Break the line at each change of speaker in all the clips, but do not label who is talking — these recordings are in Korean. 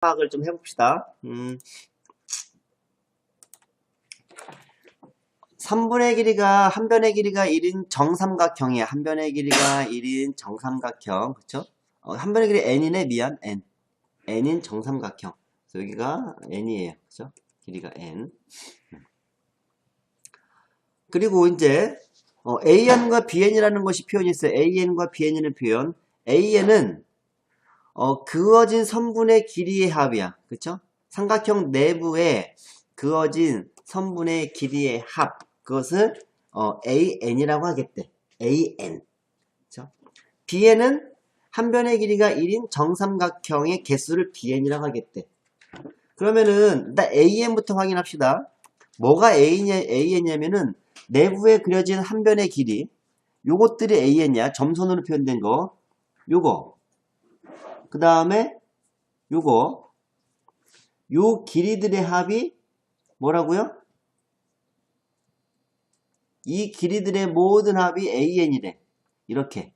파악을 좀 해봅시다. 음, 3분의 길이가 한 변의 길이가 1인 정삼각형이야. 한 변의 길이가 1인 정삼각형. 그쵸? 어, 한 변의 길이 n이네 미안 n. n인 정삼각형. 여기가 n이에요. 그죠? 길이가 n. 그리고 이제 어, an과 bn이라는 것이 표현이 있어요. an과 bn이라는 표현. an은 어, 그어진 선분의 길이의 합이야. 그쵸? 삼각형 내부에 그어진 선분의 길이의 합. 그것을 어, an이라고 하겠대. an. 그쵸? bn은 한 변의 길이가 1인 정삼각형의 개수를 bn이라고 하겠대. 그러면은 일단 an부터 확인합시다. 뭐가 a냐, an냐면은 내부에 그려진 한 변의 길이 요것들이 an이야. 점선으로 표현된 거. 요거. 그 다음에 요거. 요 길이들의 합이 뭐라고요? 이 길이들의 모든 합이 an이래. 이렇게.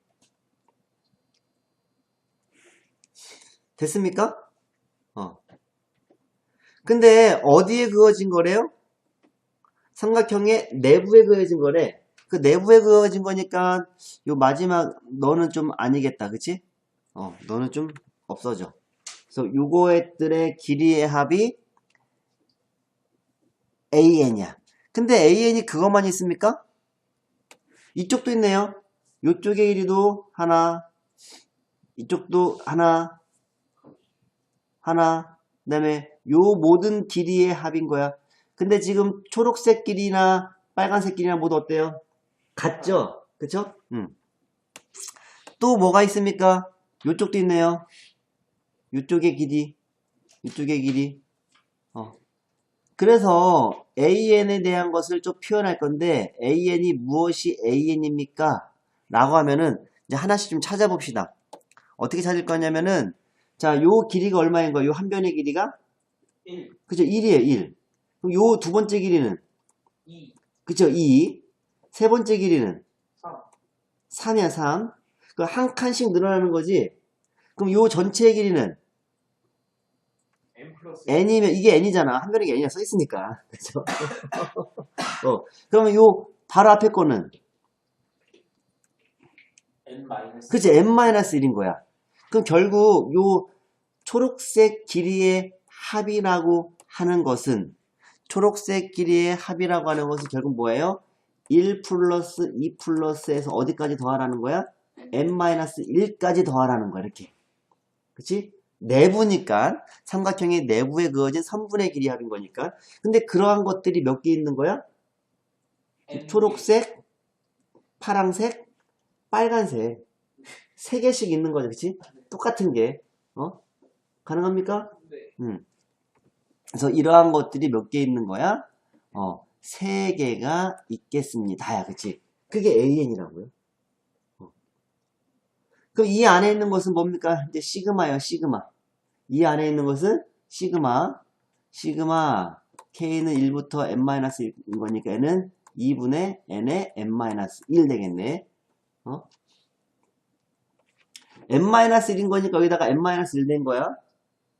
됐습니까? 어. 근데 어디에 그어진 거래요? 삼각형의 내부에 그어진 거래. 그 내부에 그어진 거니까 요 마지막 너는 좀 아니겠다. 그치? 어, 너는 좀 없어져. 그래서 요거들의 길이의 합이 an이야. 근데 an이 그것만 있습니까? 이쪽도 있네요. 요쪽의 길이도 하나, 이쪽도 하나, 하나, 그 다음에 요 모든 길이의 합인 거야. 근데 지금 초록색 길이나 빨간색 길이나 모두 어때요? 같죠? 그쵸? 음. 또 뭐가 있습니까? 요쪽도 있네요. 요쪽의 길이, 이쪽의 길이. 어. 그래서 an에 대한 것을 좀 표현할 건데 an이 무엇이 an입니까? 라고 하면은 이제 하나씩 좀 찾아봅시다. 어떻게 찾을 거냐면은 자, 요 길이가 얼마인 거예요? 요 한 변의 길이가?
1,
그죠? 1이에요, 1. 그럼 요 두 번째 길이는?
2,
그죠? 2. 세 번째 길이는?
3,
3이야, 3. 그 한 칸씩 늘어나는 거지? 그럼 요 전체의 길이는?
N
n이면, 이게 n이잖아. 한 변의 n이라 써 있으니까. 그죠? 어. 그러면 요 바로 앞에 거는? 그치? n-1인 거야. 그럼 결국 요 초록색 길이의 합이라고 하는 것은 초록색 길이의 합이라고 하는 것은 결국 뭐예요? 1 플러스 2 플러스에서 어디까지 더하라는 거야? n-1까지 더하라는 거야 이렇게 그치? 내부니까 삼각형의 내부에 그어진 선분의 길이 합인 거니까 근데 그러한 것들이 몇 개 있는 거야? 초록색, 파랑색, 빨간색 세 개씩 있는 거죠, 그치? 똑같은 게, 어? 가능합니까?
네.
음. 그래서 이러한 것들이 몇 개 있는 거야? 어, 세 개가 있겠습니다. 그치? 그게 AN이라고요. 어. 그럼 이 안에 있는 것은 뭡니까? 이제 시그마예요, 시그마. 이 안에 있는 것은 시그마. 시그마 K는 1부터 n-1인 거니까 N은 2분의 N의 n-1 되겠네. 어? n-1인 거니까 여기다가 n-1 된 거야.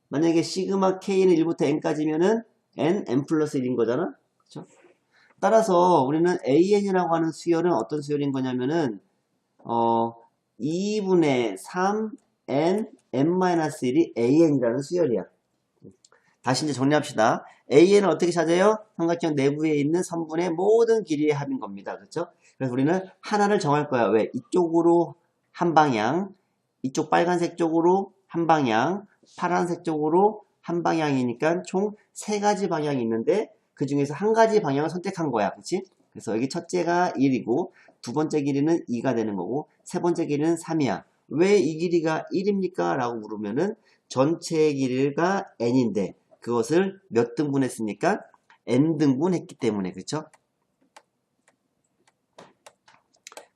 만약에 시그마 k는 1부터 n까지면은 n, n 플러스 1인 거잖아. 그쵸? 따라서 우리는 an이라고 하는 수열은 어떤 수열인 거냐면은 어 2분의 3 n, n-1이 an이라는 수열이야. 다시 이제 정리합시다. an은 어떻게 찾아요? 삼각형 내부에 있는 선분의 모든 길이의 합인 겁니다. 그렇죠? 그래서 우리는 하나를 정할 거야. 왜? 이쪽으로 한 방향, 이쪽 빨간색 쪽으로 한 방향, 파란색 쪽으로 한 방향이니까 총 세 가지 방향이 있는데 그 중에서 한 가지 방향을 선택한 거야. 그치? 그래서 여기 첫째가 1이고 두 번째 길이는 2가 되는 거고 세 번째 길이는 3이야. 왜 이 길이가 1입니까? 라고 물으면은 전체의 길이가 n인데 그것을 몇 등분 했습니까? n등분 했기 때문에 그쵸?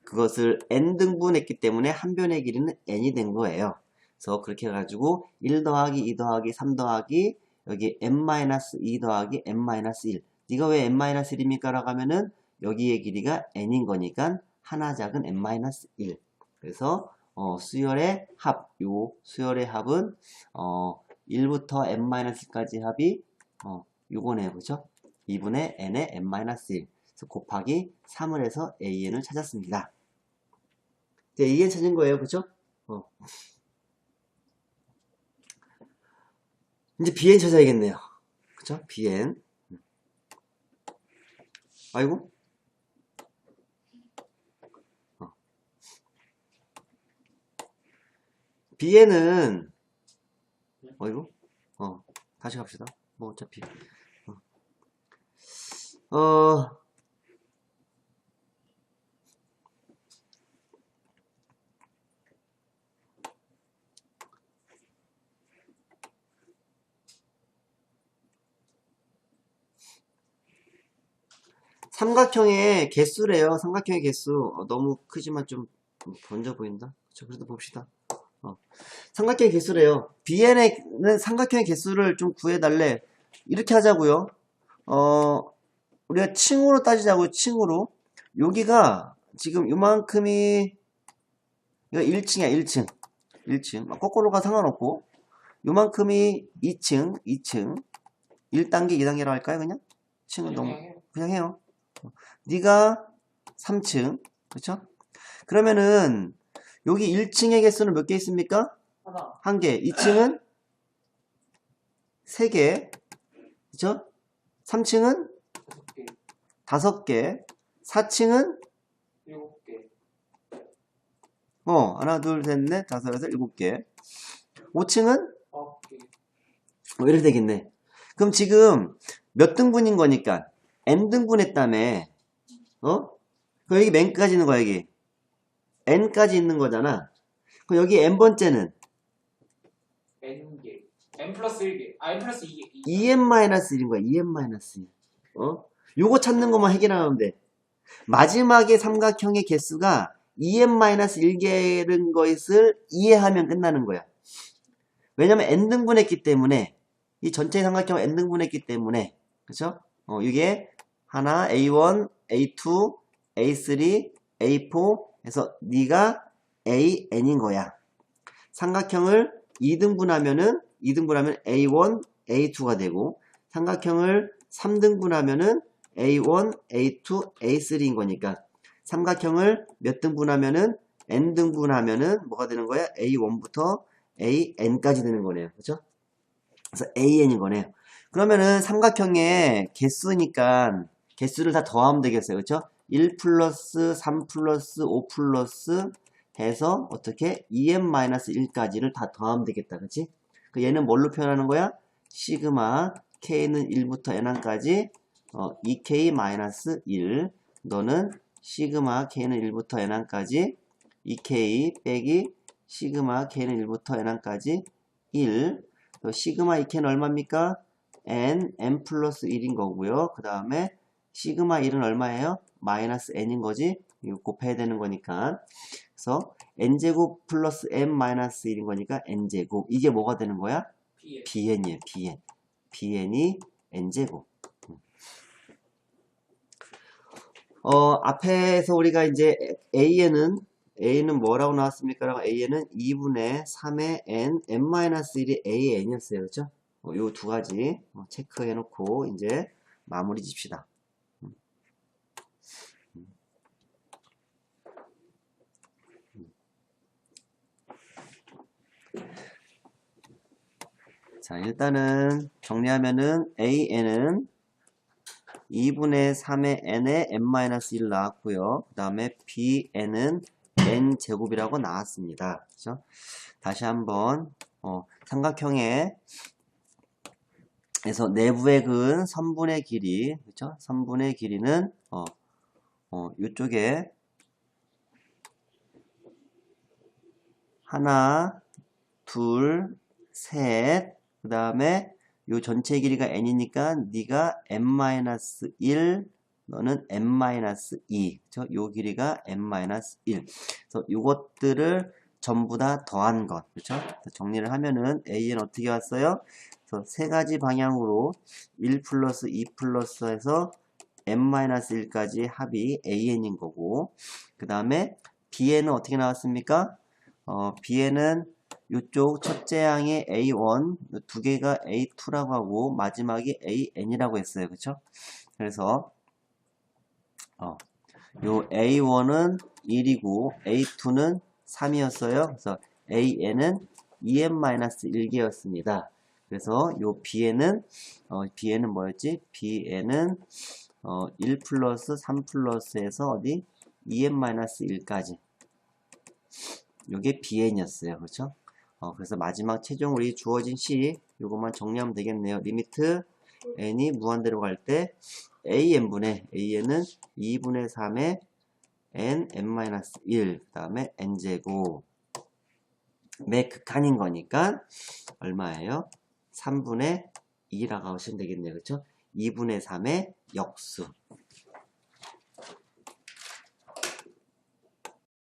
그것을 n등분 했기 때문에 한 변의 길이는 n이 된 거예요. 그래서 그렇게 해가지고 1 더하기 2 더하기 3 더하기 여기 n-2 더하기 n-1 이거 왜 n-1입니까? 라고 하면은 여기의 길이가 n인 거니까 하나 작은 n-1 그래서 어, 수열의 합, 요 수열의 합은 어, 1부터 n-1까지 합이 어, 요거네요. 그죠? 2분의 n의 n-1 그래서 곱하기 3을 해서 an을 찾았습니다. 이제 an 찾은 거예요. 그죠? 어. 이제 bn 찾아야겠네요. 그죠? bn 아이고 bn은 어이구 어 다시 갑시다 뭐 어차피 어, 어 삼각형의 개수래요. 삼각형의 개수. 어, 너무 크지만 좀 번져 보인다. 자, 그래도 봅시다. 어. 삼각형의 개수래요. BN에는 삼각형의 개수를 좀 구해달래. 이렇게 하자고요. 어, 우리가 층으로 따지자고요. 층으로. 여기가 지금 요만큼이 이거 1층이야. 1층. 1층. 뭐 거꾸로가 상관없고 요만큼이 2층. 2층. 1단계, 2단계로 할까요? 그냥? 층은 너무 그냥 해요. 네가 3층, 그렇죠? 그러면은 여기 1층의 개수는 몇 개 있습니까?
하나
한 개. 2층은 3개. 그렇죠? 3층은
다섯 개
5개. 4층은
일곱 개
어, 하나, 둘, 셋, 넷, 다섯, 여섯, 일곱 개. 5층은
아홉
개뭐 이렇게 되겠네. 그럼 지금 몇 등분인 거니까 n 등분 했다며. 어? 그럼 여기 맨까지 있는 거야, 여기. N까지 있는 거잖아. 그럼 여기 n번째는
n 개 n 플러스 1개 아 n 플러스 2개
2n-1인 거야, 2n-1. 어? 요거 찾는 것만 해결하면 돼. 마지막에 삼각형의 개수가 2n-1개는 것을 이해하면 끝나는 거야. 왜냐면 n등분 했기 때문에, 이 전체 삼각형을 n등분 했기 때문에, 그쵸? 어, 이게 하나, a1, a2, a3, a4 해서 네가 an인 거야. 삼각형을 2등분하면은 2등분하면 a1, a2가 되고 삼각형을 3등분하면은 a1, a2, a3인 거니까 삼각형을 몇 등분하면은 n등분하면은 뭐가 되는 거야? a1부터 an까지 되는 거네요. 그죠? 그래서 an인 거네요. 그러면은 삼각형의 개수니까 개수를 다 더하면 되겠어요. 그쵸? 1 플러스 3 플러스 5 플러스 해서 어떻게 2n-1까지를 다 더하면 되겠다. 그치? 그 얘는 뭘로 표현하는 거야? 시그마 k는 1부터 n까지 어, 2k-1 너는 시그마 k는 1부터 n까지 2k 빼기 시그마 k는 1부터 n까지 1또 시그마 2k는 얼마입니까? n, n 플러스 1인 거고요. 그 다음에 시그마 1은 얼마예요? 마이너스 n인 거지? 이거 곱해야 되는 거니까. 그래서 n제곱 플러스 n 마이너스 1인 거니까 n제곱. 이게 뭐가 되는 거야?
bn
bn이에요. bn. bn이 n제곱. 어, 앞에서 우리가 이제 an은 a는 뭐라고 나왔습니까? a는 2분의 3의 n, n-1이 an이었어요. 그렇죠? 어, 요두 가지 어, 체크해 놓고 이제 마무리 집시다. 자, 일단은 정리하면은 AN은 2분의 3의 n에 n-1 나왔고요. 그 다음에 BN은 n제곱이라고 나왔습니다. 그죠? 다시 한번 어, 삼각형의 에서 내부의 근 선분의 길이 그렇죠? 선분의 길이는 어, 어, 이쪽에 하나, 둘, 셋, 그 다음에 요 전체 길이가 n이니까 네가 n-1, 너는 n-2, 그렇죠? 요 길이가 n-1. 그래서 요것들을 전부 다 더한 것, 그렇죠? 정리를 하면은 a는 어떻게 왔어요? 그래서 세 가지 방향으로 1 플러스 2 플러스 해서 n-1까지 합이 an인 거고 그 다음에 bn은 어떻게 나왔습니까? 어, bn은 이쪽 첫째 항의 A1, 요두 개가 A2라고 하고 마지막이 AN이라고 했어요. 그쵸? 그래서 어, 요 A1은 1이고 A2는 3이었어요. 그래서 AN은 2n-1개였습니다. 그래서 요 B에는 어, B에는 뭐였지? B에는 어, 1 플러스 3 플러스에서 어디 2n-1까지 요게 bn이었어요. 그렇죠? 어, 그래서 마지막 최종 우리 주어진 c 요것만 정리하면 되겠네요. 리미트 n이 무한대로 갈 때 an분의 an은 2분의 3의 n n-1 그 다음에 n제곱 매 극한인 거니까 얼마예요? 3분의 2라고 하시면 되겠네요. 그렇죠? 2분의 3의 역수